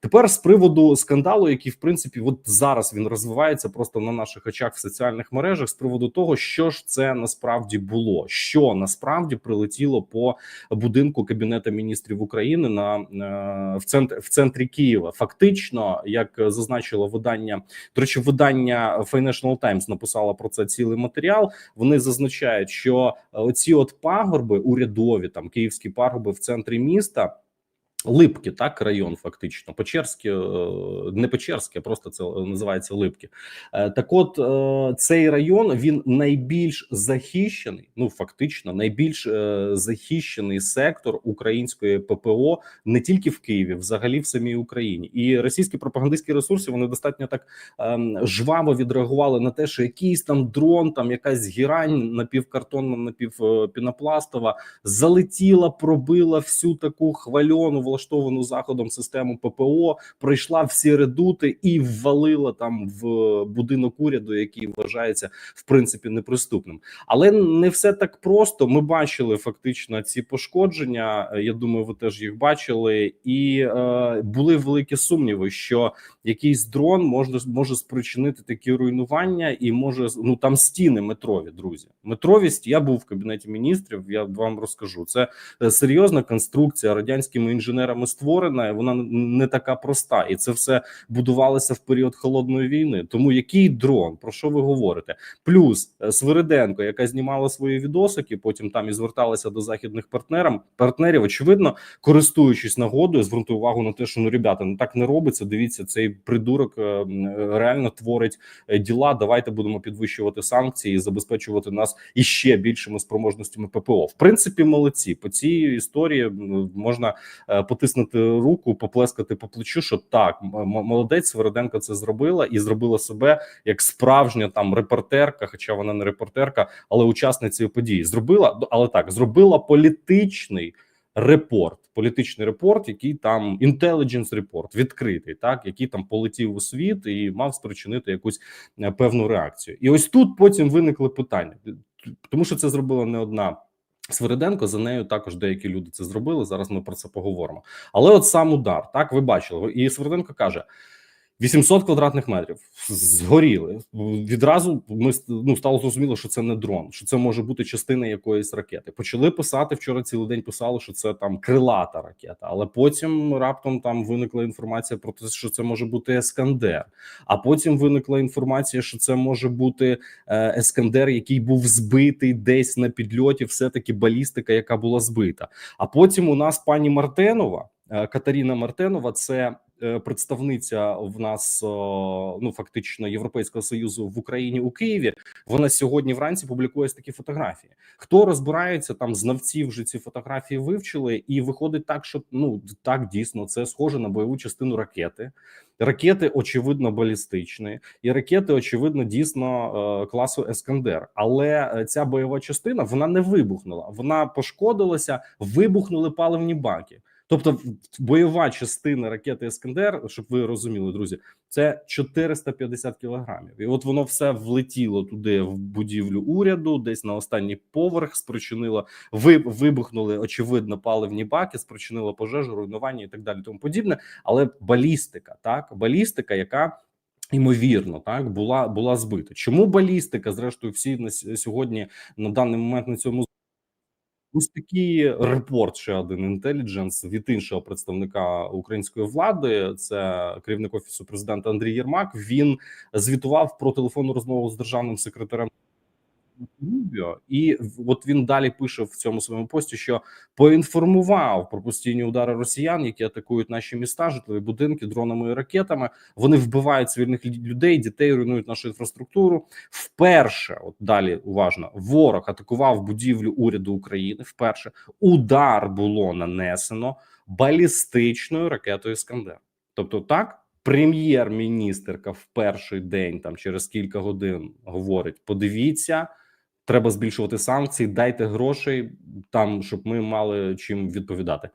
Тепер з приводу скандалу, який в принципі от зараз він розвивається просто на наших очах в соціальних мережах, з приводу того, що ж це насправді було, що насправді прилетіло по будинку кабінету міністрів України на е, в центр в центрі Києва. Фактично, як зазначило видання, до речі, видання Financial Times написало про це цілий матеріал. Вони зазначають, що оці от пагорби урядові, там київські пагорби в центрі міста. Липки, так район, фактично, Печерське, е, не Печерське, просто це називається Липки. Е, Так, от е, цей район він найбільш захищений, ну фактично, найбільш захищений сектор української ППО не тільки в Києві, взагалі в самій Україні. І російські пропагандистські ресурси вони достатньо так ем, жваво відреагували на те, що якийсь там дрон, там якась гірань напівкартонна, напівпінопластова залетіла, пробила всю таку хвальону влаштовану заходом систему ППО, пройшла всі редути і ввалила там в будинок уряду, який вважається в принципі неприступним. Але не все так просто. Ми бачили фактично ці пошкодження. Я думаю, ви теж їх бачили, і е, були великі сумніви, що якийсь дрон може може спричинити такі руйнування, і може ну там стіни метрові. Друзі, метровість. Я був в кабінеті міністрів. Я вам розкажу. Це е, серйозна конструкція радянськими інженерами інженерами створена, вона не така проста, і це все будувалося в період холодної війни. Тому який дрон про що ви говорите? Плюс е, Свириденко, яка знімала свої відосики, потім там і зверталася до західних партнерів, партнерів. Очевидно, користуючись нагодою, звернути увагу на те, що ну ребята, ну так не робиться. Дивіться, цей придурок е, реально творить е, діла. Давайте будемо підвищувати санкції і забезпечувати нас іще більшими спроможностями ППО. В принципі, молодці по цій історії можна потиснути руку, поплескати по плечу, що так молодець Свериденко це зробила і зробила себе як справжня там репортерка, хоча вона не репортерка, але учасницею події зробила, але так зробила політичний. Репорт, політичний репорт, який там intelligence репорт відкритий, так який там полетів у світ і мав спричинити якусь е, певну реакцію. І ось тут потім виникли питання, тому що це зробила не одна Свириденко за нею також деякі люди це зробили. Зараз ми про це поговоримо. Але от сам удар, так ви бачили, і Свириденко каже: 800 квадратних метрів згоріли. Відразу ми ну, стало зрозуміло, що це не дрон, що це може бути частина якоїсь ракети. Почали писати вчора. Цілий день писали, що це там крилата ракета, але потім раптом там виникла інформація про те, що це може бути Ескандер. А потім виникла інформація, що це може бути е, Ескандер, який був збитий десь на підльоті. Все таки балістика, яка була збита. А потім у нас пані Мартенова. Е, Катаріна Мартенова, це представниця в нас ну фактично Європейського союзу в Україні у Києві. Вона сьогодні вранці публікує такі фотографії. Хто розбирається там, знавці вже ці фотографії вивчили, і виходить так, що ну так дійсно це схоже на бойову частину ракети. Ракети очевидно балістичні, і ракети очевидно дійсно е, класу Ескандер. Але е, ця бойова частина вона не вибухнула. Вона пошкодилася, вибухнули паливні баки. Тобто, бойова частина ракети Ескандер, щоб ви розуміли, друзі, це 450 кілограмів, і от воно все влетіло туди в будівлю уряду, десь на останній поверх спричинило ви вибухнули очевидно паливні баки, спричинило пожежу, руйнування і так далі. Тому подібне, але балістика, так балістика, яка Ймовірно, так була була збита. Чому балістика? Зрештою, всі на сьогодні на даний момент на цьому Ось такий репорт ще один інтелідженс від іншого представника української влади. Це керівник офісу президента Андрій Єрмак. Він звітував про телефонну розмову з державним секретарем. Рубіо, і от він далі пише в цьому своєму пості, що поінформував про постійні удари росіян, які атакують наші міста, житлові будинки дронами і ракетами. Вони вбивають цивільних людей, дітей, руйнують нашу інфраструктуру. Вперше, от далі уважно, ворог атакував будівлю уряду України. Вперше удар було нанесено балістичною ракетою Іскандер. Тобто, так. Прем'єр-міністерка в перший день, там через кілька годин, говорить: подивіться, треба збільшувати санкції, дайте грошей там, щоб ми мали чим відповідати.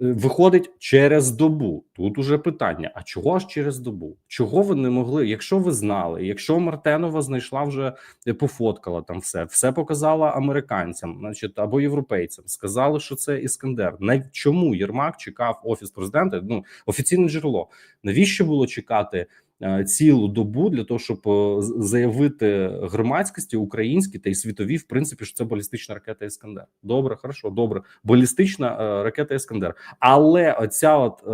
Е, Виходить через добу. Тут уже питання: а чого ж через добу? Чого ви не могли? Якщо ви знали, якщо Мартенова знайшла вже е, пофоткала там все, все показала американцям, значить або європейцям, сказали, що це іскандер. На чому Єрмак чекав офіс президента? Ну офіційне джерело. Навіщо було чекати? Е, Цілу добу для того, щоб е, заявити громадськості українській та й світовій, в принципі, що це балістична ракета Іскандер. Добре, хорошо, добре. Балістична е, ракета Іскандер. Але оця от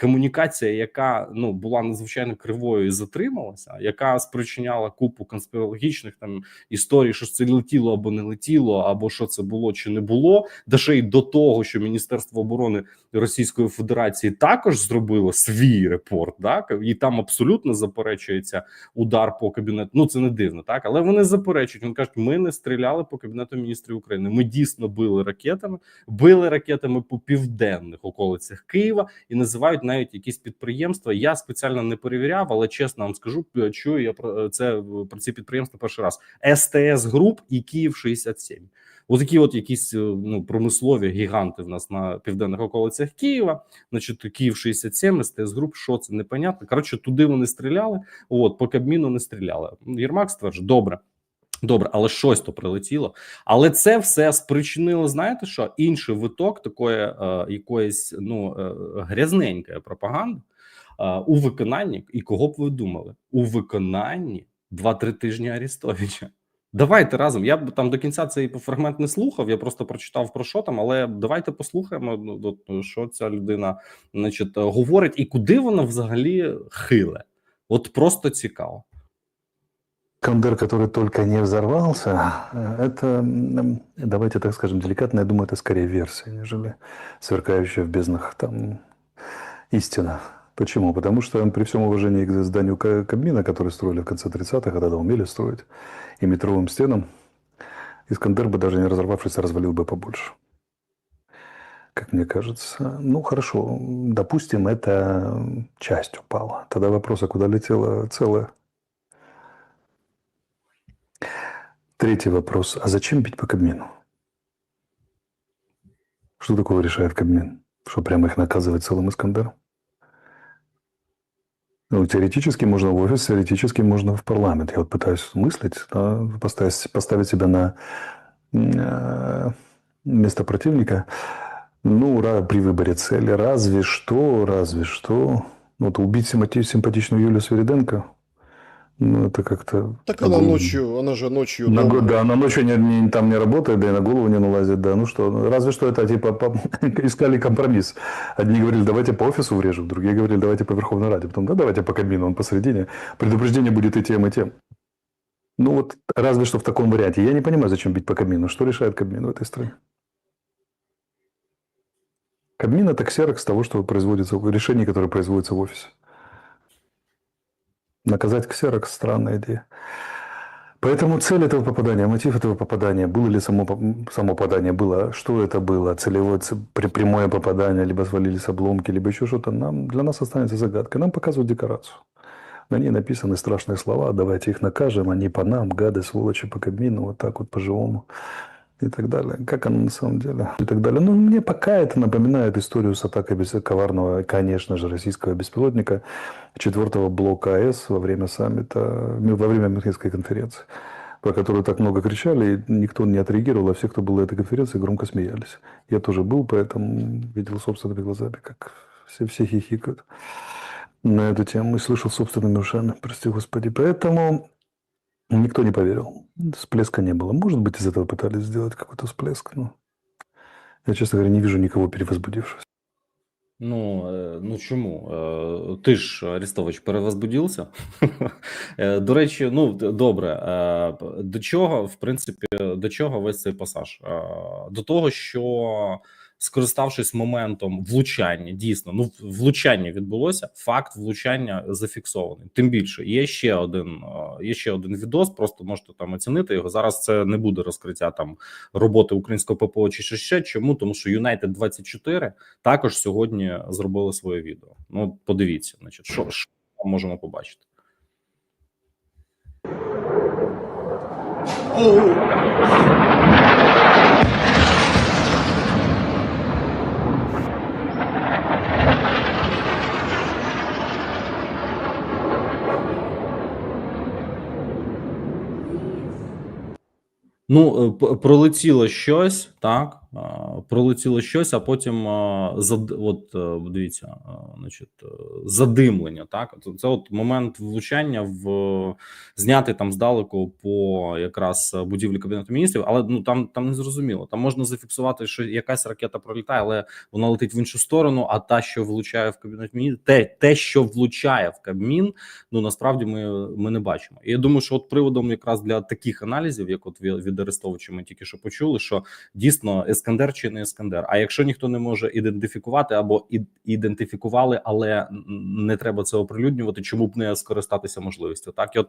комунікація, яка ну була надзвичайно кривою і затрималася, яка спричиняла купу конспірологічних там історій, що це летіло або не летіло, або що це було чи не було, да й до того, що Міністерство оборони Російської Федерації також зробило свій репорт, так і там абсолютно заперечується удар по кабінету. Ну це не дивно, так але вони заперечують. Вони кажуть, ми не стріляли по кабінету міністрів України. Ми дійсно били ракетами, били ракетами по південних околицях Києва і називають навіть якісь підприємства. Я спеціально не перевіряв, але чесно вам скажу, чую я про це про ці підприємства перший раз. СТС Груп і Київ 67 Отакі, от якісь е, ну промислові гіганти в нас на південних околицях Києва. Значить, Київ 67 СТС груп. Що це непонятно. Коротше, туди вони стріляли. От по Кабміну не стріляли. Єрмак стверджує, добре. Добре, але щось то прилетіло. Але це все спричинило, знаєте що? Інший виток такої е, якоїсь ну е, грязненької пропаганди е, у виконанні. І кого б ви думали? У виконанні 2-3 тижні Арістовича. Давайте разом. Я б там до кінця цей фрагмент не слухав. Я просто прочитав про що там, але давайте послухаємо, ну, от, що ця людина значить, говорить і куди вона взагалі хиле. От просто цікаво. Кандер, который только не взорвался, э, это, м, давайте так скажем, деликатно, я думаю, это скорее версия, нежели сверкающая в безднах там истина. Почему? Потому что при всем уважении к зданию Ка- Кабмина, который строили в конце 30-х, а тогда умели строить, и метровым стенам, Искандер бы даже не разорвавшись, развалил бы побольше. Как мне кажется. Ну, хорошо, допустим, это часть упала. Тогда вопрос, а куда летела целая? Третий вопрос. А зачем бить по Кабмину? Что такого решает Кабмин? Что прямо их наказывать целым Искандером? Ну, теоретически можно в офис, теоретически можно в парламент. Я вот пытаюсь мыслить, да, поставить, поставить себя на э, место противника. Ну, при выборе цели. Разве что, разве что. Ну, Вот убить симпати- симпатичную Юлию Свириденко, ну, это как-то... Так она ночью, она же ночью. На, дома. да, она ночью не, не- там не работает, да и на голову не налазит, да. Ну что, ну, разве что это типа по- искали компромисс. Одни говорили, давайте по офису врежем, другие говорили, давайте по Верховной Раде. Потом, да, давайте по Кабмину, он посередине. Предупреждение будет и тем, и тем. Ну вот, разве что в таком варианте. Я не понимаю, зачем бить по Кабмину. Что решает Кабмин в этой стране? Кабмин – это ксерокс того, что производится, решений, которые производятся в офисе. Наказать ксерокс – странная идея. Поэтому цель этого попадания, мотив этого попадания, было ли само, само попадание, было, что это было, целевое, прямое попадание, либо свалились обломки, либо еще что-то, нам, для нас останется загадкой. Нам показывают декорацию. На ней написаны страшные слова, давайте их накажем, они по нам, гады, сволочи, по Кабмину, вот так вот по-живому и так далее. Как оно на самом деле? И так далее. Ну, мне пока это напоминает историю с атакой без коварного, конечно же, российского беспилотника четвертого блока АЭС во время саммита, ну, во время Мюнхенской конференции, про которую так много кричали, и никто не отреагировал, а все, кто был на этой конференции, громко смеялись. Я тоже был, поэтому видел собственными глазами, как все, все хихикают на эту тему и слышал собственными ушами, прости господи. Поэтому никто не поверил. Всплеска не было. Может быть, из этого пытались сделать какой-то всплеск, но я, честно говоря, не вижу никого перевозбудившегося. Ну, е, ну чому? Е, Ти ж Арестович перевозбудився? Е, До речі, ну д- добре. е, п- До чого, в принципі, до чого весь цей пасаж? Е, До того, що скориставшись моментом влучання, дійсно, ну влучання відбулося. Факт влучання зафіксований. Тим більше є ще один, є ще один відос. Просто можете там оцінити його. Зараз це не буде розкриття там роботи українського ППО чи ще. Чому? Тому що United 24 також сьогодні зробили своє відео. Ну, подивіться, значить, що, що можемо побачити. Ну, е, пролетіло щось, так пролетіло щось, а потім зад, от е, дивіться, е, значить, е, задимлення. Так, Це- це от момент влучання в знятий там здалеку по якраз будівлі кабінету міністрів, але ну там там не зрозуміло. Там можна зафіксувати, що якась ракета пролітає, але вона летить в іншу сторону. А та, що влучає в кабінет міністрів, те, те, що влучає в Кабмін, ну насправді ми, ми не бачимо. І я думаю, що от приводом якраз для таких аналізів, як от від, Арестовича, ми тільки що почули, що дійсно Ескандер чи не Ескандер. А якщо ніхто не може ідентифікувати або і, ідентифікували, але не треба це оприлюднювати, чому б не скористатися можливістю? Так і от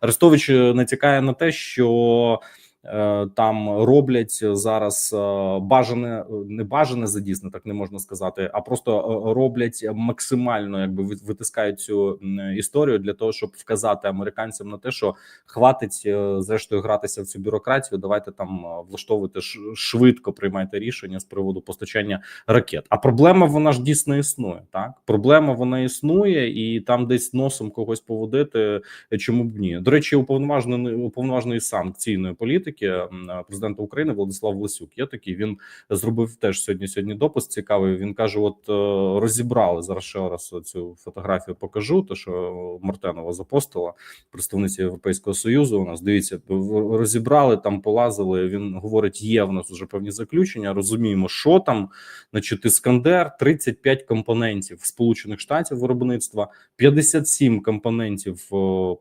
Арестович е, натякає на те, що. Е, Там роблять зараз е, бажане, не бажане задісне, так не можна сказати, а просто е, роблять максимально, якби ви- витискають цю історію для того, щоб вказати американцям на те, що хватить зрештою гратися в цю бюрократію. Давайте там влаштовуйте швидко приймайте рішення з приводу постачання ракет. А проблема вона ж дійсно існує. Так проблема вона існує, і там десь носом когось поводити. Чому б ні? До речі, уповноважений уповноваженої санкційної політики м, е, президента України Владислав Власюк. Є такий. Він зробив теж сьогодні. Сьогодні допис цікавий. Він каже: от е, розібрали зараз ще раз цю фотографію. Покажу те, що Мартенова запостила представниці Європейського союзу. У нас дивіться, розібрали там, полазили. Він говорить: є в нас вже певні заключення. Розуміємо, що там. Значить, Іскандер 35 компонентів Сполучених Штатів виробництва, 57 компонентів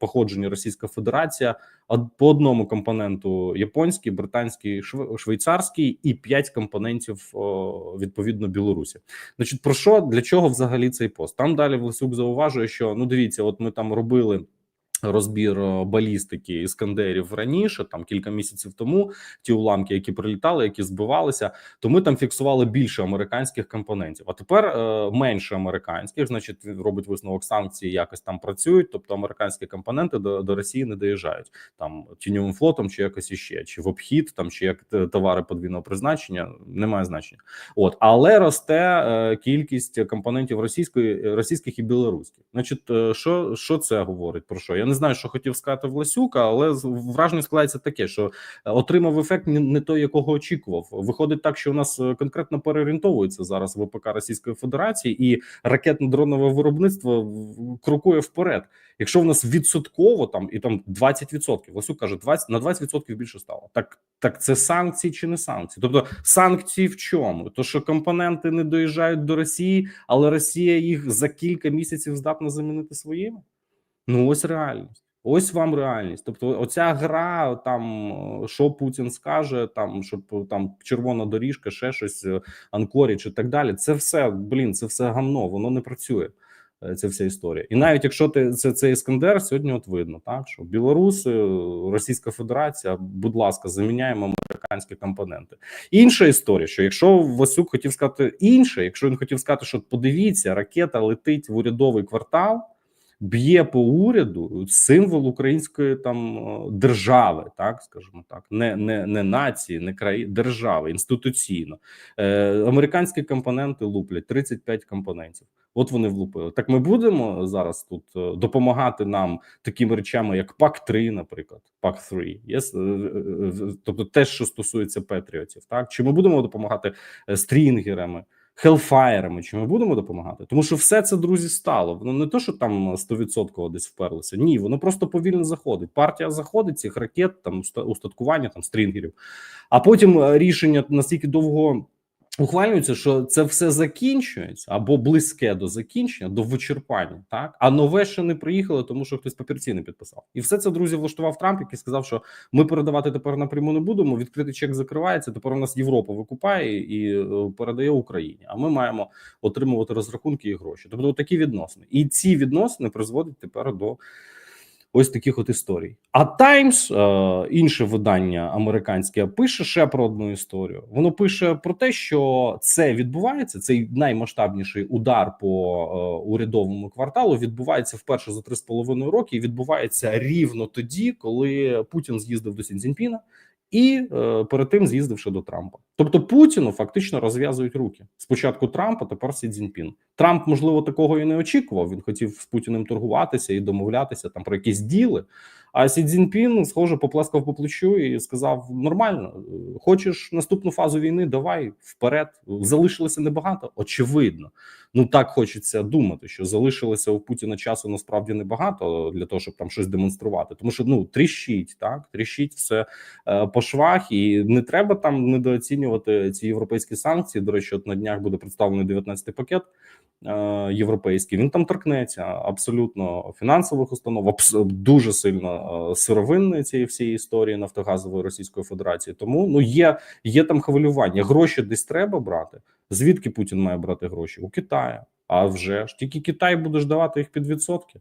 походження Російська Федерація, од- по одному компоненту японський, британський, шв- швейцарський і 5 компонентів відповідно Білорусі. Значить, про що для чого взагалі цей пост? Там далі Власюк зауважує, що ну дивіться, от ми там робили. Розбір е, балістики іскандерів раніше, там кілька місяців тому, ті уламки, які прилітали, які збивалися, то ми там фіксували більше американських компонентів. А тепер е, менше американських. Значить, робить висновок санкції, якось там працюють. Тобто американські компоненти до, до Росії не доїжджають там тіньовим флотом, чи якось іще, чи в обхід, там чи як товари подвійного призначення, немає значення. От але росте е, кількість компонентів російської російських і білоруських. Значить, е, що, що це говорить про що? Я не знаю, що хотів сказати Власюка, але враження складається таке, що отримав ефект не, той, якого очікував. Виходить так, що у нас е, конкретно переорієнтовується зараз ВПК Російської Федерації, і ракетно-дронове виробництво крокує вперед. Якщо в нас відсотково там і там 20%, Власюк каже, 20, на 20% більше стало. Так так це санкції чи не санкції? Тобто санкції в чому? То що компоненти не доїжджають до Росії, але Росія їх за кілька місяців здатна замінити своїми. Ну ось реальність. Ось вам реальність. Тобто, оця гра, там е, що Путін скаже, там щоб е, там червона доріжка, ще щось, е, анкоріч і так далі. Це все блін, це все гамно, воно не працює. Ця вся історія, і навіть якщо ти це цей іскандер, сьогодні от видно, так що білоруси, Російська Федерація, будь ласка, заміняємо американські компоненти. Інша історія, що якщо Васюк хотів сказати інше, якщо він хотів сказати, що подивіться, ракета летить в урядовий квартал, б'є по уряду символ української там е, держави, так скажімо так, не не, не нації, не краї держави, інституційно. Е, Американські компоненти луплять 35 компонентів. От вони влупили. Так ми будемо зараз тут е, допомагати нам такими речами, як ПАК 3 наприклад, ПАК 3 yes? Е, тобто те, що стосується Петріотів, так чи ми будемо допомагати стрінгерами, хелфаєрами, чи ми будемо допомагати? Тому що все це друзі стало. Воно не то, що там 100% десь вперлося. Ні, воно просто повільно заходить. Партія заходить цих ракет, там уста- устаткування, там стрінгерів. А потім е, рішення настільки довго ухвалюється, що це все закінчується або близьке до закінчення, до вичерпання, так а нове ще не приїхало, тому що хтось папірці не підписав. І все це друзі влаштував Трамп, який сказав, що ми передавати тепер напряму не будемо. Відкритий чек закривається. Тепер у нас Європа викупає і е, передає Україні. А ми маємо отримувати розрахунки і гроші. Тобто такі відносини, і ці відносини призводять тепер до. Ось таких от історій. А Таймс, е, інше видання американське, пише ще про одну історію. Воно пише про те, що це відбувається. Цей наймасштабніший удар по е, урядовому кварталу відбувається вперше за три з половиною роки. І відбувається рівно тоді, коли Путін з'їздив до Сінцзіньпіна і е, перед тим з'їздивши до Трампа. Тобто Путіну фактично розв'язують руки. Спочатку Трампа, тепер Сі Цзіньпін. Трамп, можливо, такого і не очікував. Він хотів з Путіним торгуватися і домовлятися там про якісь діли. А Сі Цзіньпін, схоже, поплескав по плечу і сказав: нормально, хочеш наступну фазу війни, давай вперед. Залишилося небагато. Очевидно, ну так хочеться думати, що залишилося у Путіна часу насправді небагато для того, щоб там щось демонструвати. Тому що ну тріщить, так тріщить все е, по швах, і не треба там недооцінювати ці європейські санкції. До речі, от на днях буде представлений 19-й пакет європейський. Він там торкнеться абсолютно фінансових установ, дуже сильно е, сировинної цієї всієї історії Нафтогазової Російської Федерації. Тому ну є, є там хвилювання. Гроші десь треба брати. Звідки Путін має брати гроші? У Китаю. А вже ж тільки Китай буде ж давати їх під відсотки.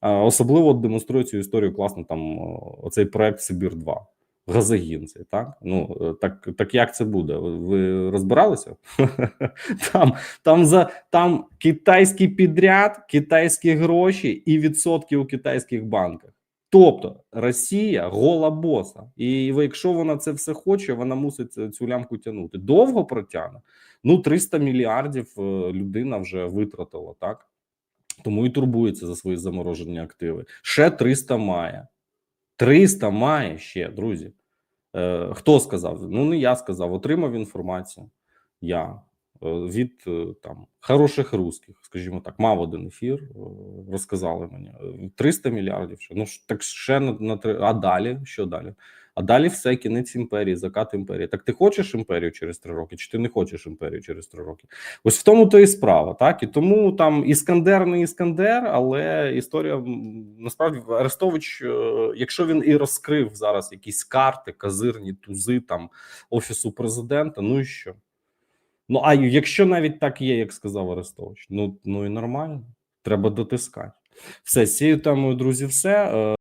Особливо от демонструє цю історію класно. Там оцей проект Сибір 2 Газогін цей, так ну е, так, так як це буде? Ви- розбиралися? Там, там за там китайський підряд, китайські гроші і відсотки у китайських банках. Тобто Росія гола боса, і якщо вона це все хоче, вона мусить цю- цю лямку тягнути. Довго протягне. Ну 300 мільярдів е, людина вже витратила, так тому і турбується за свої заморожені активи. Ще 300 має. 300 має ще, друзі. Е, хто сказав? Ну, не я сказав, отримав інформацію. Я е, від е, там хороших русських, скажімо так, мав один ефір, розказали мені Е, 300 мільярдів. Що Ну так ще на, на три. А далі що далі? А далі все кінець імперії, закат імперії. Так ти хочеш імперію через три роки, чи ти не хочеш імперію через три роки? Ось в тому то і справа, так і тому там іскандер не іскандер, але історія насправді Арестович, е, якщо він і розкрив зараз якісь карти, казирні тузи там офісу президента, ну і що? Ну а якщо навіть так є, як сказав Арестович, ну ну і нормально, треба дотискати. Все з цією темою, друзі, все. Е,